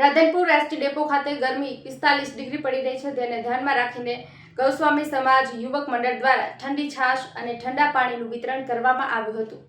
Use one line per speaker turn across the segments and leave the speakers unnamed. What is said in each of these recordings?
Radhanpur ST depot ખાતે ગરમી પિસ્તાલીસ ડિગ્રી પડી રહી છે. તેને ધ્યાનમાં રાખીને ગૌસ્વામી સમાજ યુવક મંડળ દ્વારા ઠંડી છાશ અને ઠંડા પાણીનું વિતરણ કરવામાં આવ્યું હતું.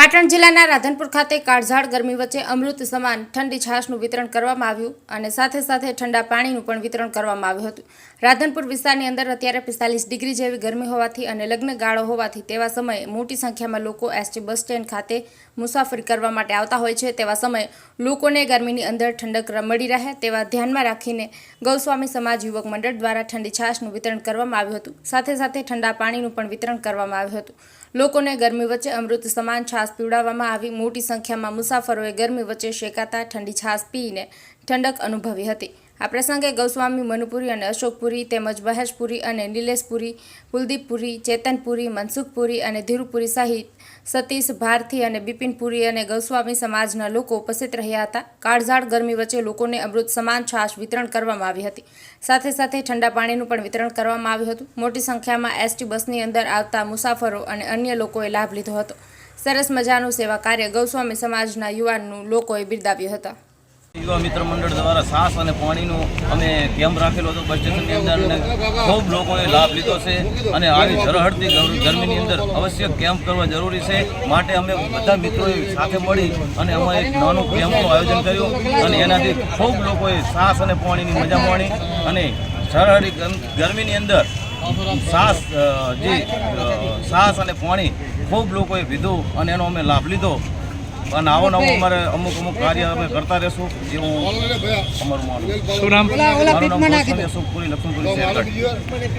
પાટણ જિલ્લાના રાધનપુર ખાતે કાળઝાળ ગરમી વચ્ચે અમૃત સમાન ઠંડી છાશનું વિતરણ કરવામાં આવ્યું અને સાથે સાથે ઠંડા પાણીનું પણ વિતરણ કરવામાં આવ્યું હતું. રાધનપુર વિસ્તારની અંદર અત્યારે પિસ્તાલીસ ડિગ્રી જેવી ગરમી હોવાથી અને લગ્ન ગાળો હોવાથી તેવા સમયે મોટી સંખ્યામાં લોકો એસટી બસ સ્ટેન્ડ ખાતે મુસાફરી કરવા માટે આવતા હોય છે. તેવા સમયે લોકોને ગરમીની અંદર ઠંડક મળી રહે તેવા ધ્યાનમાં રાખીને ગૌસ્વામી સમાજ યુવક મંડળ દ્વારા ઠંડી છાશનું વિતરણ કરવામાં આવ્યું હતું. સાથે સાથે ઠંડા પાણીનું પણ વિતરણ કરવામાં આવ્યું હતું. લોકોને ગરમી વચ્ચે અમૃત સમાન છાશ પીવડાવવામાં આવી. મોટી સંખ્યામાં મુસાફરોએ ગરમી વચ્ચે શેકાતા ઠંડી છાશ પીને ઠંડક અનુભવી હતી. આ પ્રસંગે ગૌસ્વામી મનુપુરી અને અશોકપુરી તેમજ મહેશપુરી અને નિલેશપુરી, કુલદીપપુરી, ચેતનપુરી, મનસુખપુરી અને ધીરુપુરી સહિત સતીશ ભારથી અને બિપિનપુરી અને ગૌસ્વામી સમાજના લોકો ઉપસ્થિત રહ્યા હતા. કાળઝાળ ગરમી વચ્ચે લોકોને અમૃત સમાન છાશ વિતરણ કરવામાં આવી હતી. સાથે સાથે ઠંડા પાણીનું પણ વિતરણ કરવામાં આવ્યું હતું. મોટી સંખ્યામાં એસટી બસની અંદર આવતા મુસાફરો અને અન્ય લોકોએ લાભ લીધો હતો. સરસ મજાનું સેવા કાર્ય ગૌસ્વામી સમાજના યુવાનનું લોકોએ બિરદાવ્યું હતા.
યુવા મિત્ર મંડળ દ્વારા સાસ અને પાણીનું અમે કેમ્પ રાખેલો હતો બસ સ્ટેશનની અંદર અને ખૂબ લોકોએ લાભ લીધો છે અને આવી ઝરહડતી ગરમીની અંદર અવશ્ય કેમ્પ કરવા જરૂરી છે. માટે અમે બધા મિત્રોએ સાથે મળી અને અમે એક નાનું કેમ્પનું આયોજન કર્યું અને એનાથી ખૂબ લોકોએ સાસ અને પાણીની મજા માણી અને ઝરહળી ગરમીની અંદર સાસ જે સાસ અને પાણી ખૂબ લોકોએ પીધું અને એનો અમે લાભ લીધો. અને આવો નવો અમારે અમુક અમુક કાર્ય અમે કરતા રહેશું એવું અમારું માનવું
શું નામ?
મારું નામ લક્ષ્મણપુરી